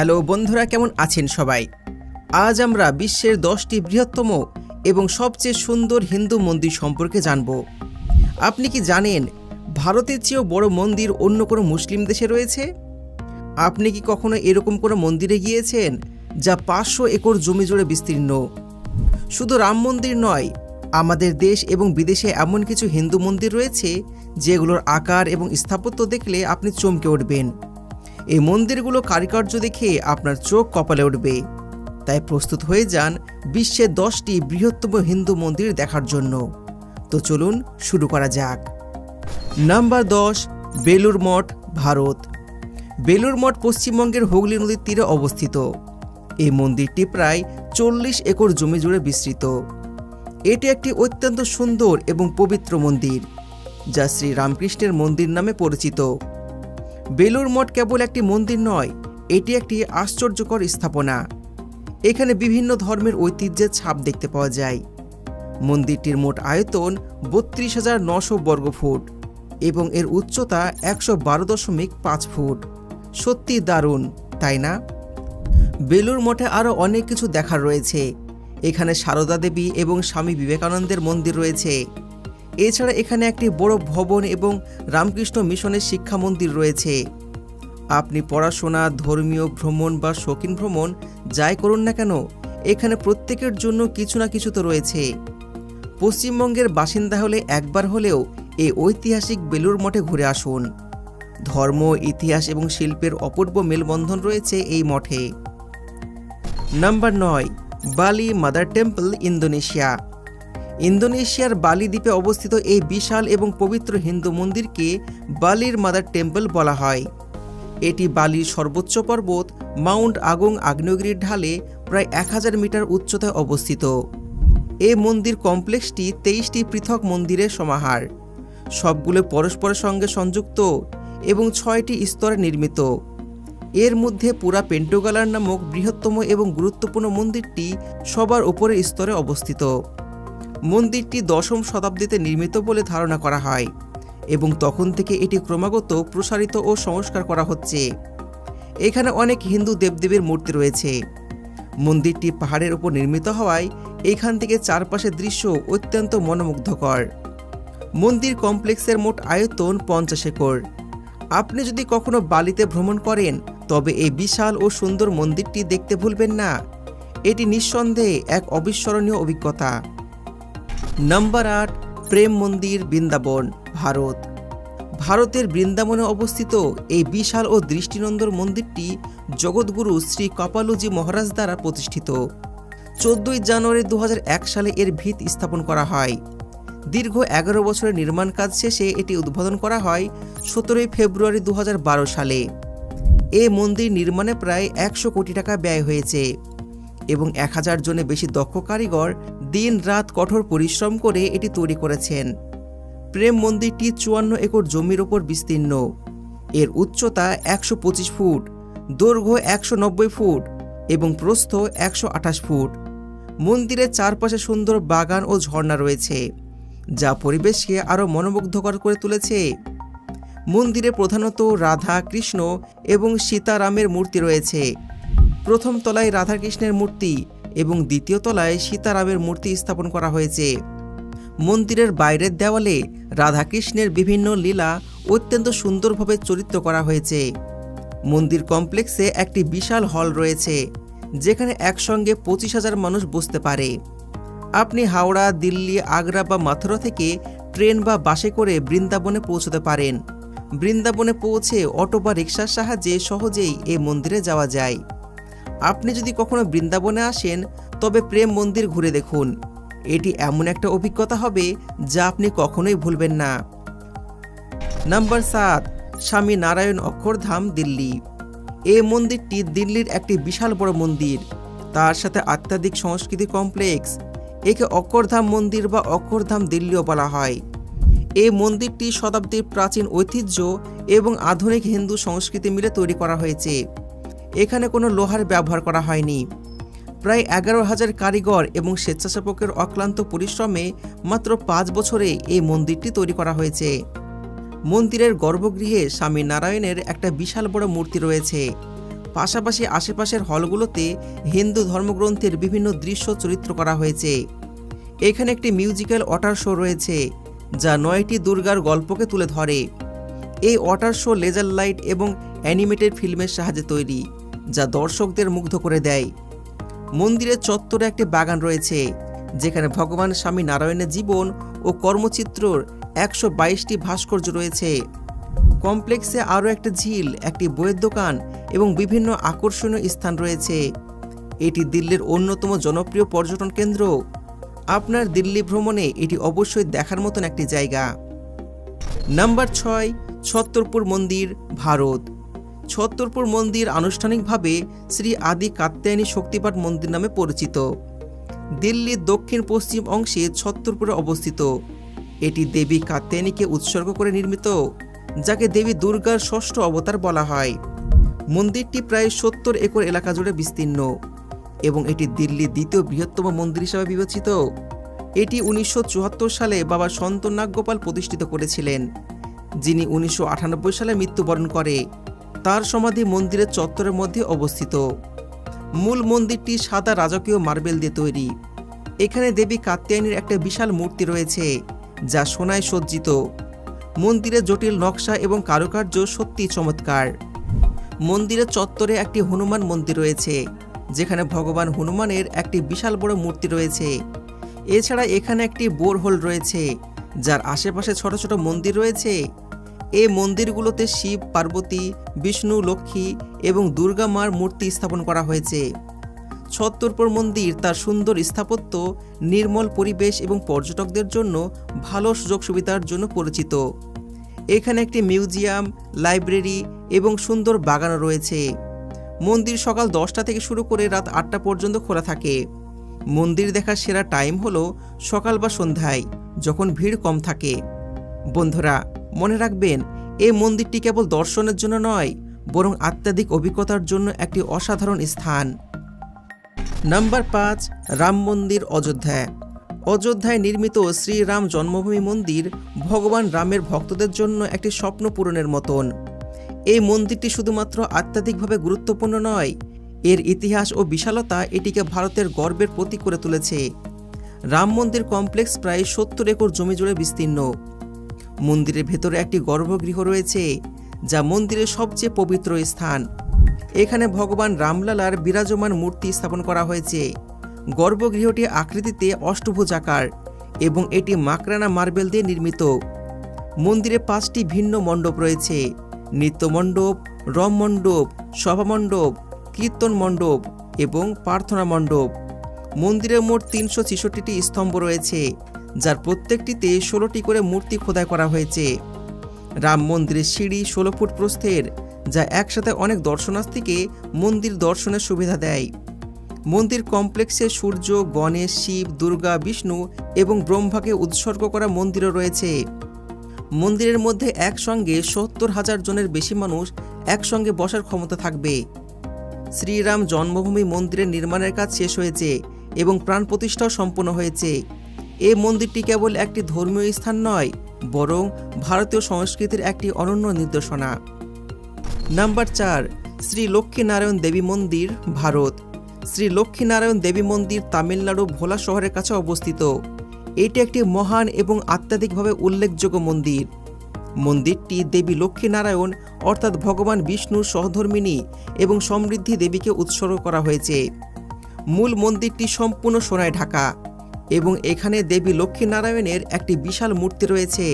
Hello বন্ধুরা, কেমন আছেন সবাই? আজ আমরা বিশ্বের দশটি বৃহত্তম এবং সবচেয়ে সুন্দর হিন্দু মন্দির সম্পর্কে জানব। আপনি কি জানেন ভারতের চেয়েও বড় মন্দির অন্য কোনো মুসলিম দেশে রয়েছে? আপনি কি কখনো এরকম কোনো মন্দিরে গিয়েছেন যা পাঁচশো একর জমি জুড়ে বিস্তীর্ণ? শুধু রাম মন্দির নয়, আমাদের দেশ এবং বিদেশে এমন কিছু হিন্দু মন্দির রয়েছে যেগুলোর আকার এবং স্থাপত্য দেখলে আপনি চমকে উঠবেন। এই মন্দিরগুলো কারিকার্য দেখে আপনার চোখ কপালে উঠবে। তাই প্রস্তুত হয়ে যান বিশ্বের দশটি বৃহত্তম হিন্দু মন্দির দেখার জন্য। তো চলুন শুরু করা যাক। নাম্বার দশ বেলুর মঠ, ভারত। বেলুর মঠ পশ্চিমবঙ্গের হুগলি নদীর তীরে অবস্থিত। এই মন্দিরটি প্রায় চল্লিশ একর জমি জুড়ে বিস্তৃত। এটি একটি অত্যন্ত সুন্দর এবং পবিত্র মন্দির, যা শ্রী রামকৃষ্ণের মন্দির নামে পরিচিত। বেলুর মঠ কেবল একটি মন্দির নয়, এটি একটি আশ্চর্যকর স্থাপনা। এখানে বিভিন্ন ধর্মের ঐতিহ্যের ছাপ দেখতে পাওয়া যায়। মন্দিরটির মোট আয়তন বত্রিশ হাজার নশো বর্গফুট এবং এর উচ্চতা একশো বারো দশমিক পাঁচ ফুট। সত্যি দারুণ, তাই না? বেলুর মঠে আরও অনেক কিছু দেখার রয়েছে। এখানে সারদা দেবী এবং স্বামী বিবেকানন্দের মন্দির রয়েছে। এছাড়া এখানে একটি বড় ভবন এবং রামকৃষ্ণ মিশনের শিক্ষা মন্দির রয়েছে। আপনি পড়াশোনা, ধর্মীয় ভ্রমণ বা শৌখিন ভ্রমণ যাই করুন না কেন, এখানে প্রত্যেকের জন্য কিছু না কিছু তো রয়েছে। পশ্চিমবঙ্গের বাসিন্দা হলে একবার হলেও এই ঐতিহাসিক বেলুর মঠে ঘুরে আসুন। ধর্ম, ইতিহাস এবং শিল্পের অপূর্ব মেলবন্ধন রয়েছে এই মঠে। নাম্বার নয়, বালি মাদার টেম্পল, ইন্দোনেশিয়া। ইন্দোনেশিয়ার বালি দ্বীপে অবস্থিত এই বিশাল এবং পবিত্র হিন্দু মন্দিরকে বালির মাদার টেম্পল বলা হয়। এটি বালির সর্বোচ্চ পর্বত মাউন্ট আগং আগ্নেয়গিরির ঢালে প্রায় এক হাজার মিটার উচ্চতায় অবস্থিত। এই মন্দির কমপ্লেক্সটি তেইশটি পৃথক মন্দিরের সমাহার। সবগুলো পরস্পরের সঙ্গে সংযুক্ত এবং ছয়টি স্তরে নির্মিত। এর মধ্যে পুরা পেন্টোগালার নামক বৃহত্তম এবং গুরুত্বপূর্ণ মন্দিরটি সবার উপরের স্তরে অবস্থিত। মন্দিরটি দশম শতাব্দীতে নির্মিত বলে ধারণা করা হয় এবং তখন থেকে এটি ক্রমাগত প্রসারিত ও সংস্কার করা হচ্ছে। এখানে অনেক হিন্দু দেবদেবীর মূর্তি রয়েছে। মন্দিরটি পাহাড়ের উপর নির্মিত হওয়ায় এখান থেকে চারপাশের দৃশ্য অত্যন্ত মনোমুগ্ধকর। মন্দির কমপ্লেক্সের মোট আয়তন পঞ্চাশ একর। আপনি যদি কখনো বালিতে ভ্রমণ করেন, তবে এই বিশাল ও সুন্দর মন্দিরটি দেখতে ভুলবেন না। এটি নিঃসন্দেহে এক অবিস্মরণীয় অভিজ্ঞতা। নাম্বার আট, প্রেম মন্দির, বৃন্দাবন, ভারত। ভারতের বৃন্দাবনে অবস্থিত এই বিশাল ও দৃষ্টিনন্দর মন্দিরটি জগৎগুরু শ্রী কপালুজি মহারাজ দ্বারা প্রতিষ্ঠিত। চোদ্দই জানুয়ারি দু হাজার এক সালে এর ভিত স্থাপন করা হয়। দীর্ঘ এগারো বছরের নির্মাণ কাজ শেষে এটি উদ্বোধন করা হয় সতেরোই ফেব্রুয়ারি দু হাজার বারো সালে। এ মন্দির নির্মাণে প্রায় একশো কোটি টাকা ব্যয় হয়েছে এবং এক হাজার জনে বেশি দক্ষ কারিগর দিন রাত কঠোর পরিশ্রম করে এটি তৈরি করেছেন। প্রেম মন্দিরটি চুয়ান্ন একর জমির ওপর বিস্তীর্ণ। এর উচ্চতা একশো পঁচিশ ফুট, দৈর্ঘ্য একশো নব্বই ফুট এবং প্রস্থ একশো আঠাশ ফুট। মন্দিরের চারপাশে সুন্দর বাগান ও ঝর্ণা রয়েছে, যা পরিবেশকে আরও মনোমুগ্ধকর করে তুলেছে। মন্দিরে প্রধানত রাধা, কৃষ্ণ এবং সীতারামের মূর্তি রয়েছে। প্রথম তলায় রাধাকৃষ্ণের মূর্তি এবং দ্বিতীয় তলায় সীতারামের মূর্তি স্থাপন করা হয়েছে। মন্দিরের বাইরের দেওয়ালে রাধাকৃষ্ণের বিভিন্ন লীলা অত্যন্ত সুন্দরভাবে চরিত্র করা হয়েছে। মন্দির কমপ্লেক্সে একটি বিশাল হল রয়েছে, যেখানে একসঙ্গে পঁচিশ হাজার মানুষ বসতে পারে। আপনি হাওড়া, দিল্লি, আগ্রা বা মাথুরা থেকে ট্রেন বা বাসে করে বৃন্দাবনে পৌঁছতে পারেন। বৃন্দাবনে পৌঁছে অটো বা রিক্সার সাহায্যে সহজেই এই মন্দিরে যাওয়া যায়। আপনি যদি কখনো বৃন্দাবনে আসেন, তবে প্রেম মন্দির ঘুরে দেখুন। এটি এমন একটা অভিজ্ঞতা হবে যা আপনি কখনোই ভুলবেন না। নাম্বার সাত, স্বামী নারায়ণ অক্ষরধাম, দিল্লি। এই মন্দিরটি দিল্লির একটি বিশাল বড় মন্দির। তার সাথে আধ্যাত্মিক সংস্কৃতি কমপ্লেক্স। একে অক্ষরধাম মন্দির বা অক্ষরধাম দিল্লিও বলা হয়। এই মন্দিরটি শতাব্দীর প্রাচীন ঐতিহ্য এবং আধুনিক হিন্দু সংস্কৃতি মিলে তৈরি করা হয়েছে। এখানে কোনো লোহার ব্যবহার করা হয়নি। প্রায় এগারো হাজার কারিগর এবং স্বেচ্ছাসেবকের অক্লান্ত পরিশ্রমে মাত্র পাঁচ বছরে এই মন্দিরটি তৈরি করা হয়েছে। মন্দিরের গর্ভগৃহে স্বামী নারায়ণের একটা বিশাল বড় মূর্তি রয়েছে। পাশাপাশি আশেপাশের হলগুলোতে হিন্দু ধর্মগ্রন্থের বিভিন্ন দৃশ্য চরিত্র করা হয়েছে। এখানে একটি মিউজিক্যাল ওয়াটার শো রয়েছে, যা নয়টি দুর্গার গল্পকে তুলে ধরে। এই ওয়াটার শো লেজার লাইট এবং অ্যানিমেটেড ফিল্মের সাহায্যে তৈরি। যা দর্শকদের মুগ্ধ করে দেয়। মন্দিরের চত্বরে একটি বাগান রয়েছে, যেখানে ভগবান স্বামী নারায়ণের জীবন ও কর্মচিত্রর একশো বাইশটি ভাস্কর্য রয়েছে। কমপ্লেক্সে আরও একটা ঝিল, একটি বইয়ের দোকান এবং বিভিন্ন আকর্ষণীয় স্থান রয়েছে। এটি দিল্লির অন্যতম জনপ্রিয় পর্যটন কেন্দ্র। আপনার দিল্লি ভ্রমণে এটি অবশ্যই দেখার মতন একটি জায়গা। নাম্বার ছয়, ছত্তরপুর মন্দির, ভারত। ছত্তরপুর মন্দির আনুষ্ঠানিকভাবে শ্রী আদি কাত্যায়নী শক্তিপাঠ মন্দির নামে পরিচিত। দিল্লির দক্ষিণ পশ্চিম অংশে ছত্তরপুরে অবস্থিত। এটি দেবী কাত্যায়নীকে উৎসর্গ করে নির্মিত, যাকে দেবী দুর্গার ষষ্ঠ অবতার বলা হয়। মন্দিরটি প্রায় সত্তর একর এলাকা জুড়ে বিস্তীর্ণ এবং এটি দিল্লির দ্বিতীয় বৃহত্তম মন্দির হিসাবে বিবেচিত। এটি উনিশশো চুয়াত্তর সালে বাবা সন্ত নাগগোপাল প্রতিষ্ঠিত করেছিলেন, যিনি উনিশশো আটানব্বই সালে মৃত্যুবরণ করে। তার সমাধি মন্দিরের চত্বরের মধ্যে অবস্থিত। মূল মন্দিরটি সাদা রাজকীয় মার্বেল দিয়ে তৈরি। এখানে দেবী কাত্যায়নীর একটা বিশাল মূর্তি রয়েছে, যা সোনায় সজ্জিত। মন্দিরের জটিল নকশা এবং কারুকার্য সত্যি চমৎকার। মন্দিরের চত্বরে একটি হনুমান মন্দির রয়েছে, যেখানে ভগবান হনুমানের একটি বিশাল বড় মূর্তি রয়েছে। এছাড়া এখানে একটি বোরহোল রয়েছে, যার আশেপাশে ছোট ছোট মন্দির রয়েছে। এই মন্দিরগুলোতে শিব, পার্বতী, বিষ্ণু, লক্ষ্মী এবং দুর্গা মার মূর্তি স্থাপন করা হয়েছে। ছত্তরপুর মন্দির তার সুন্দর স্থাপত্য, নির্মল পরিবেশ এবং পর্যটকদের জন্য ভালো সুযোগ সুবিধার জন্য পরিচিত। এখানে একটি মিউজিয়াম, লাইব্রেরি এবং সুন্দর বাগানও রয়েছে। মন্দির সকাল দশটা থেকে শুরু করে রাত আটটা পর্যন্ত খোলা থাকে। মন্দির দেখার সেরা টাইম হলো সকাল বা সন্ধ্যায়, যখন ভিড় কম থাকে। বন্ধুরা মনে রাখবেন, এই মন্দিরটি কেবল দর্শনের জন্য নয়, বরং আত্মাধিক অভিজ্ঞতার জন্য একটি অসাধারণ স্থান। নাম্বার পাঁচ, রাম মন্দির, অযোধ্যা। অযোধ্যায় নির্মিত শ্রীরাম জন্মভূমি মন্দির ভগবান রামের ভক্তদের জন্য একটি স্বপ্ন পূরণের মতন। এই মন্দিরটি শুধুমাত্র আধ্যাত্মিকভাবে গুরুত্বপূর্ণ নয়, এর ইতিহাস ও বিশালতা এটিকে ভারতের গর্বের প্রতীক করে তুলেছে। রাম মন্দির কমপ্লেক্স প্রায় সত্তর একর জমি জুড়ে বিস্তীর্ণ। মন্দিরের ভেতরে একটি গর্ভগৃহ রয়েছে, যা মন্দিরের সবচেয়ে পবিত্র স্থান। এখানে ভগবান রামলালার বিরাজমান মূর্তি স্থাপন করা হয়েছে। গর্ভগৃহটি আকৃতিতে অষ্টভুজাকার এবং এটি মাকরানা মার্বেল দিয়ে নির্মিত। মন্দিরে পাঁচটি ভিন্ন মণ্ডপ রয়েছে, নৃত্য মণ্ডপ, রম মণ্ডপ সভামণ্ডপ কীর্তন মণ্ডপ এবং প্রার্থনা মণ্ডপ। মন্দিরের মোট তিনশো ছেষট্টিটি স্তম্ভ রয়েছে। যার প্রত্যেকটিতে ষোলোটি করে মূর্তি খোদাই করা হয়েছে। রাম মন্দিরের সিঁড়ি ষোলো ফুট প্রস্থের, যা একসাথে অনেক দর্শনার্থীকে মন্দির দর্শনের সুবিধা দেয়। মন্দির কমপ্লেক্সে সূর্য, গণেশ, শিব, দুর্গা, বিষ্ণু এবং ব্রহ্মাকে উৎসর্গ করা মন্দিরও রয়েছে। মন্দিরের মধ্যে একসঙ্গে সত্তর হাজার জনের বেশি মানুষ একসঙ্গে বসার ক্ষমতা থাকবে। শ্রীরাম জন্মভূমি মন্দিরের নির্মাণের কাজ শেষ হয়েছে এবং প্রাণ প্রতিষ্ঠাও সম্পন্ন হয়েছে। এই মন্দিরটি কেবল একটি ধর্মীয় স্থান নয়, বরং ভারতীয় সংস্কৃতির একটি অনন্য নির্দেশনা নাম্বার চার, শ্রী লক্ষ্মীনারায়ণ দেবী মন্দির, ভারত। শ্রী লক্ষ্মীনারায়ণ দেবী মন্দির তামিলনাড়ু ভোলা শহরের কাছে অবস্থিত। এটি একটি মহান এবং আত্মাধিকভাবে উল্লেখযোগ্য মন্দির। মন্দিরটি দেবী লক্ষ্মীনারায়ণ, অর্থাৎ ভগবান বিষ্ণুর সহধর্মিণী এবং সমৃদ্ধি দেবীকে উৎসর্গ করা হয়েছে। মূল মন্দিরটি সম্পূর্ণ সোনায় ঢাকা। এবং এখানে দেবী লক্ষ্মীনারায়ণের একটি বিশাল মূর্তি রয়েছে,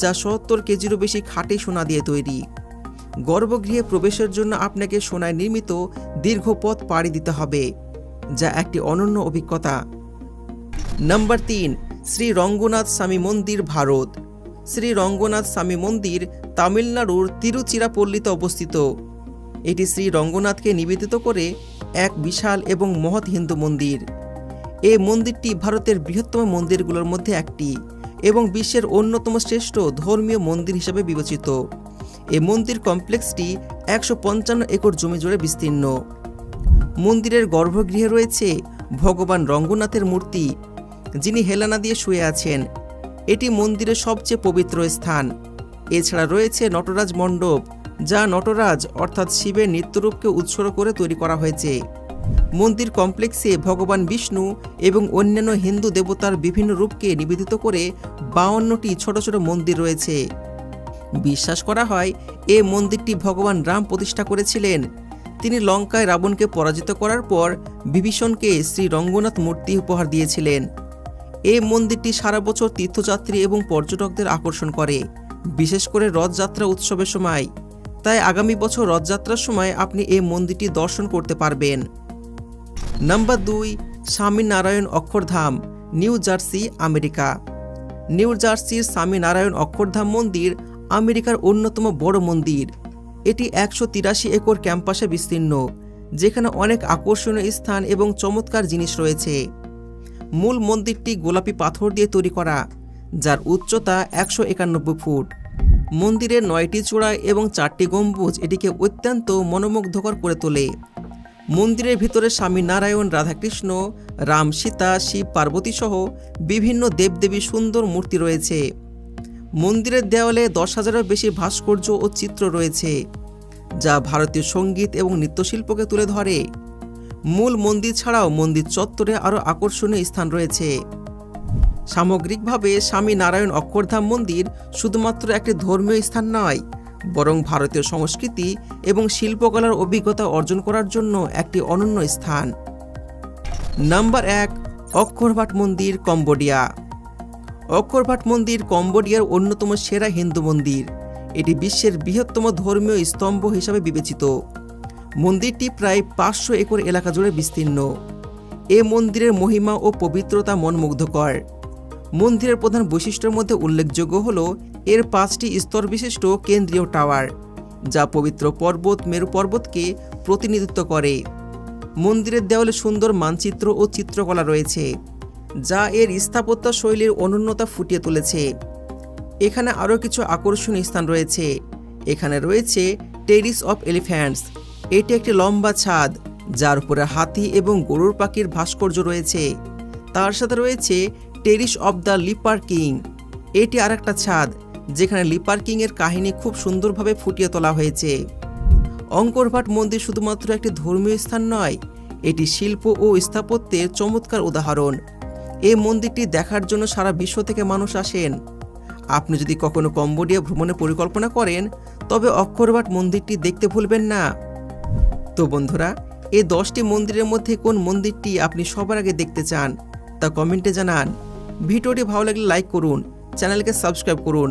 যা সত্তর কেজিরও বেশি খাঁটি সোনা দিয়ে তৈরি। গর্ভগৃহে প্রবেশের জন্য আপনাকে সোনায় নির্মিত দীর্ঘ পথ পাড়ি দিতে হবে, যা একটি অনন্য অভিজ্ঞতা। নাম্বার তিন, শ্রী রঙ্গনাথ স্বামী মন্দির, ভারত। শ্রী রঙ্গনাথ স্বামী মন্দির তামিলনাড়ুর তিরুচিরাপল্লীতে অবস্থিত। এটি শ্রী রঙ্গনাথকে নিবেদিত করে এক বিশাল এবং মহৎ হিন্দু মন্দির। এই মন্দিরটি ভারতের বৃহত্তম মন্দিরগুলোর মধ্যে একটি এবং বিশ্বের অন্যতম শ্রেষ্ঠ ধর্মীয় মন্দির হিসেবে বিবেচিত। এই মন্দির কমপ্লেক্সটি একশো পঞ্চান্ন একর জমি জুড়ে বিস্তীর্ণ। মন্দিরের গর্ভগৃহে রয়েছে ভগবান রঙ্গনাথের মূর্তি, যিনি হেলানা দিয়ে শুয়ে আছেন। এটি মন্দিরের সবচেয়ে পবিত্র স্থান। এছাড়া রয়েছে নটরাজ মণ্ডপ, যা নটরাজ অর্থাৎ শিবের নৃত্যরূপকে উৎসর্গ করে তৈরি করা হয়েছে। মন্দির কমপ্লেক্সে ভগবান বিষ্ণু এবং অন্যান্য হিন্দু দেবতার বিভিন্ন রূপকে নিবেদিত করে বাউন্নটি ছোট ছোট মন্দির রয়েছে। বিশ্বাস করা হয়, এ মন্দিরটি ভগবান রাম প্রতিষ্ঠা করেছিলেন। তিনি লঙ্কায় রাবণকে পরাজিত করার পর বিভীষণকে শ্রী রঙ্গনাথ মূর্তি উপহার দিয়েছিলেন। এই মন্দিরটি সারা বছর তীর্থযাত্রী এবং পর্যটকদের আকর্ষণ করে, বিশেষ করে রথযাত্রা উৎসবের সময়। তাই আগামী বছর রথযাত্রার সময় আপনি এই মন্দিরটি দর্শন করতে পারবেন। নাম্বার দুই, Swaminarayan Akshardham, New Jersey, America. New জার্সির স্বামীনারায়ণ অক্ষরধাম মন্দির আমেরিকার অন্যতম বড় মন্দির। এটি একশো তিরাশি একর ক্যাম্পাসে বিস্তীর্ণ, যেখানে অনেক আকর্ষণীয় স্থান এবং চমৎকার জিনিস রয়েছে। মূল মন্দিরটি গোলাপি পাথর দিয়ে তৈরি করা, যার উচ্চতা একশো একানব্বই ফুট। মন্দিরের নয়টি চূড়া এবং চারটি গম্বুজ এটিকে অত্যন্ত মনোমুগ্ধকর করে তোলে। মন্দিরের ভিতরে স্বামী নারায়ণ রাধাকৃষ্ণ, রাম সীতা, শিব পার্বতী সহ বিভিন্ন দেবদেবীর সুন্দর মূর্তি রয়েছে। মন্দিরের দেওয়ালে দশ হাজারের বেশি ভাস্কর্য ও চিত্র রয়েছে, যা ভারতীয় সংগীত এবং নৃত্যশিল্পকে তুলে ধরে। মূল মন্দির ছাড়াও মন্দির চত্বরে আরও আকর্ষণীয় স্থান রয়েছে। সামগ্রিকভাবে স্বামী নারায়ণ অক্ষরধাম মন্দির শুধুমাত্র একটি ধর্মীয় স্থান নয় বরং ভারতীয় সংস্কৃতি এবং শিল্পকলার অভিজ্ঞতা অর্জন করার জন্য একটি অনন্য স্থান। নাম্বার এক, অক্ষরভাট মন্দির, কম্বোডিয়া। অক্ষরভাট মন্দির কম্বোডিয়ার অন্যতম সেরা হিন্দু মন্দির। এটি বিশ্বের বৃহত্তম ধর্মীয় স্তম্ভ হিসাবে বিবেচিত। মন্দিরটি প্রায় পাঁচশো একর এলাকা জুড়ে বিস্তীর্ণ। এ মন্দিরের মহিমা ও পবিত্রতা মনমুগ্ধকর। মন্দিরের প্রধান বৈশিষ্ট্যের মধ্যে উল্লেখযোগ্য হল এর পাঁচটি স্তর বিশিষ্ট কেন্দ্রীয় টাওয়ার, যা পবিত্র পর্বত মেরু পর্বতকে প্রতিনিধিত্ব করে। মন্দিরের দেওয়ালে সুন্দর মানচিত্র ও চিত্রকলা রয়েছে, যা এর স্থাপত্য শৈলীর অনন্যতা ফুটিয়ে তুলেছে। এখানে আরও কিছু আকর্ষণীয় স্থান রয়েছে। এখানে রয়েছে টেরিস অফ এলিফ্যান্টস। এটি একটি লম্বা ছাদ, যার উপরে হাতি এবং গরুর পাখির ভাস্কর্য রয়েছে। তার সাথে রয়েছে terrace of the leper king. এটি আর একটা ছাদ যেখানে লিপার কিং এর কাহিনী খুব সুন্দরভাবে ফুটিয়ে তোলা হয়েছে। অঙ্করভাট মন্দির শুধুমাত্র একটি ধর্মীয় স্থান নয়, এটি শিল্প ও স্থাপত্যের চমৎকার উদাহরণ। এই মন্দিরটি দেখার জন্য সারা বিশ্ব থেকে মানুষ আসেন। আপনি যদি কখনো কম্বোডিয়া ভ্রমণের পরিকল্পনা করেন, তবে অক্ষরভাট মন্দিরটি দেখতে ভুলবেন না। তো বন্ধুরা এই দশটি মন্দিরের মধ্যে কোন মন্দিরটি আপনি সবার আগে দেখতে চান, তা কমেন্টে জানান। ভিডিওটি ভালো লাগলে লাইক করুন, চ্যানেলকে সাবস্ক্রাইব করুন।